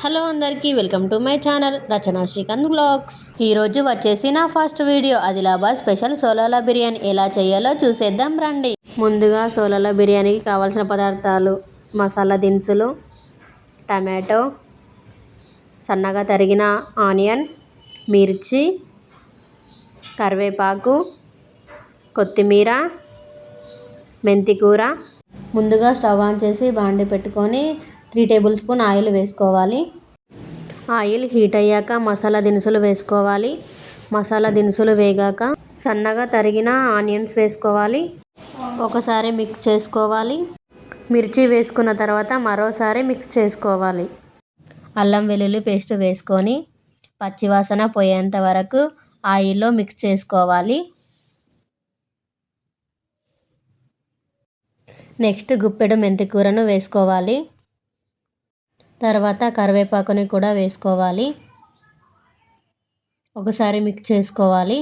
Hello అందరికీ welcome to my channel Rachana Srikanth blogs. ఈరోజు వచ్చేసి నా ఫస్ట్ వీడియో ఆదిలాబాద్ స్పెషల్ సోలాల బిర్యానీ. ఎలా చేయాలో చూసేద్దాం రండి. ముందుగా సోలాల బిర్యానీకి కావాల్సిన పదార్థాలు మసాలా దినుసులు టమాటో సన్నగా తరిగిన ఆనియన్ మిర్చి కరివేపాకు కొత్తిమీర మెంతికూర. ముందుగా స్టవ్ ఆన్ చేసి బాండి పెట్టుకొని త్రీ టేబుల్ స్పూన్ ఆయిల్ వేసుకోవాలి. ఆయిల్ హీట్ అయ్యాక మసాలా దినుసులు వేసుకోవాలి. మసాలా దినుసులు వేగాక సన్నగా తరిగిన ఆనియన్స్ వేసుకోవాలి. ఒకసారి మిక్స్ చేసుకోవాలి. మిర్చి వేసుకున్న తర్వాత మరోసారి మిక్స్ చేసుకోవాలి. అల్లం వెల్లుల్లి పేస్ట్ వేసుకొని పచ్చివాసన పోయేంత వరకు ఆయిల్లో మిక్స్ చేసుకోవాలి. నెక్స్ట్ గుప్పెడు మెంతికూరను వేసుకోవాలి. తర్వాత కరివేపాకుని కూడా వేసుకోవాలి. ఒకసారి మిక్స్ చేసుకోవాలి.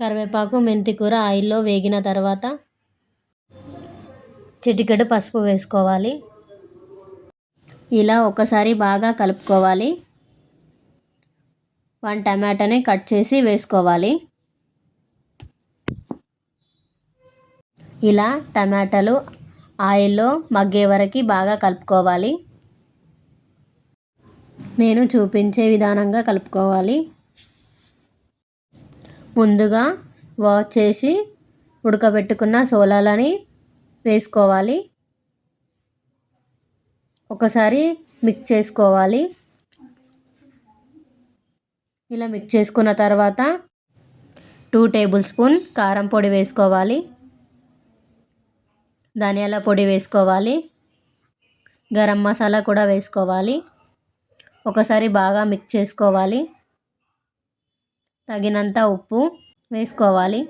కరివేపాకు మెంతికూర ఆయిల్లో వేగిన తర్వాత చిటికెడు పసుపు వేసుకోవాలి. ఇలా ఒకసారి బాగా కలుపుకోవాలి. వన్ టమాటాని కట్ చేసి వేసుకోవాలి. ఇలా టమాటాలు ఆయిల్లో మగ్గే వరకు బాగా కలుపుకోవాలి. నేను చూపించే విధానంగా కలుపుకోవాలి. ముందుగా వాష్ చేసి ఉడకబెట్టుకున్న సోలాలని వేసుకోవాలి. ఒకసారి మిక్స్ చేసుకోవాలి. ఇలా మిక్స్ చేసుకున్న తర్వాత టూ టేబుల్ స్పూన్ కారం పొడి వేసుకోవాలి. ధనియాల పొడి వేసుకోవాలి. గరం మసాలా కూడా వేసుకోవాలి. ఒకసారి బాగా మిక్స్ చేసుకోవాలి. తగినంత ఉప్పు వేసుకోవాలి.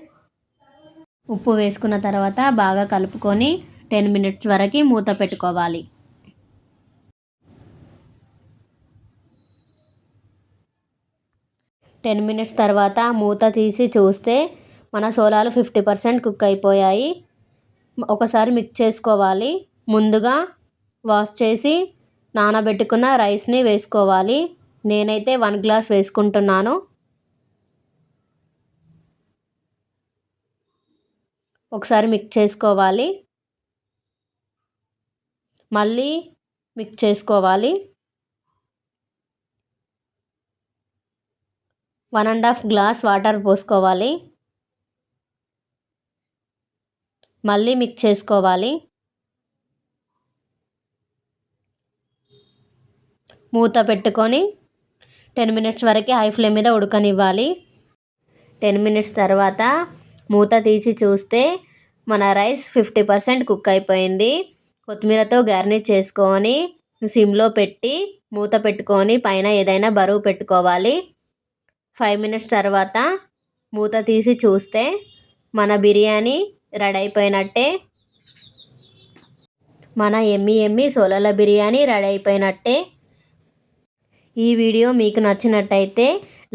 ఉప్పు వేసుకున్న తర్వాత బాగా కలుపుకొని టెన్ మినిట్స్ వరకు మూత పెట్టుకోవాలి. టెన్ మినిట్స్ తర్వాత మూత తీసి చూస్తే మన సోలాలు ఫిఫ్టీ పర్సెంట్ కుక్ అయిపోయాయి. ఒకసారి మిక్స్ చేసుకోవాలి. ముందుగా వాష్ చేసి నానబెట్టుకున్న రైస్ని వేసుకోవాలి. నేనైతే వన్ గ్లాస్ వేసుకుంటున్నాను. ఒకసారి మిక్స్ చేసుకోవాలి. మళ్ళీ మిక్స్ చేసుకోవాలి. One and half glass water పోసుకోవాలి. మళ్ళీ మిక్స్ చేసుకోవాలి. మూత పెట్టుకొని టెన్ మినిట్స్ వరకు హై ఫ్లేమ్ మీద ఉడకనివ్వాలి. టెన్ మినిట్స్ తర్వాత మూత తీసి చూస్తే మన రైస్ ఫిఫ్టీ పర్సెంట్ కుక్ అయిపోయింది. కొత్తిమీరతో గార్నిష్ చేసుకొని సిమ్లో పెట్టి మూత పెట్టుకొని పైన ఏదైనా బరువు పెట్టుకోవాలి. ఫైవ్ మినిట్స్ తర్వాత మూత తీసి చూస్తే మన బిర్యానీ రెడీ అయిపోయినట్టే మన ఎమ్మి ఎమ్మి సోలల బిర్యానీ రెడీ అయిపోయినట్టే ఈ వీడియో మీకు నచ్చినట్టయితే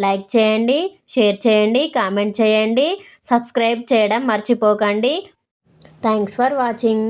లైక్ చేయండి షేర్ చేయండి కామెంట్ చేయండి సబ్స్క్రైబ్ చేయడం మర్చిపోకండి. Thanks for watching.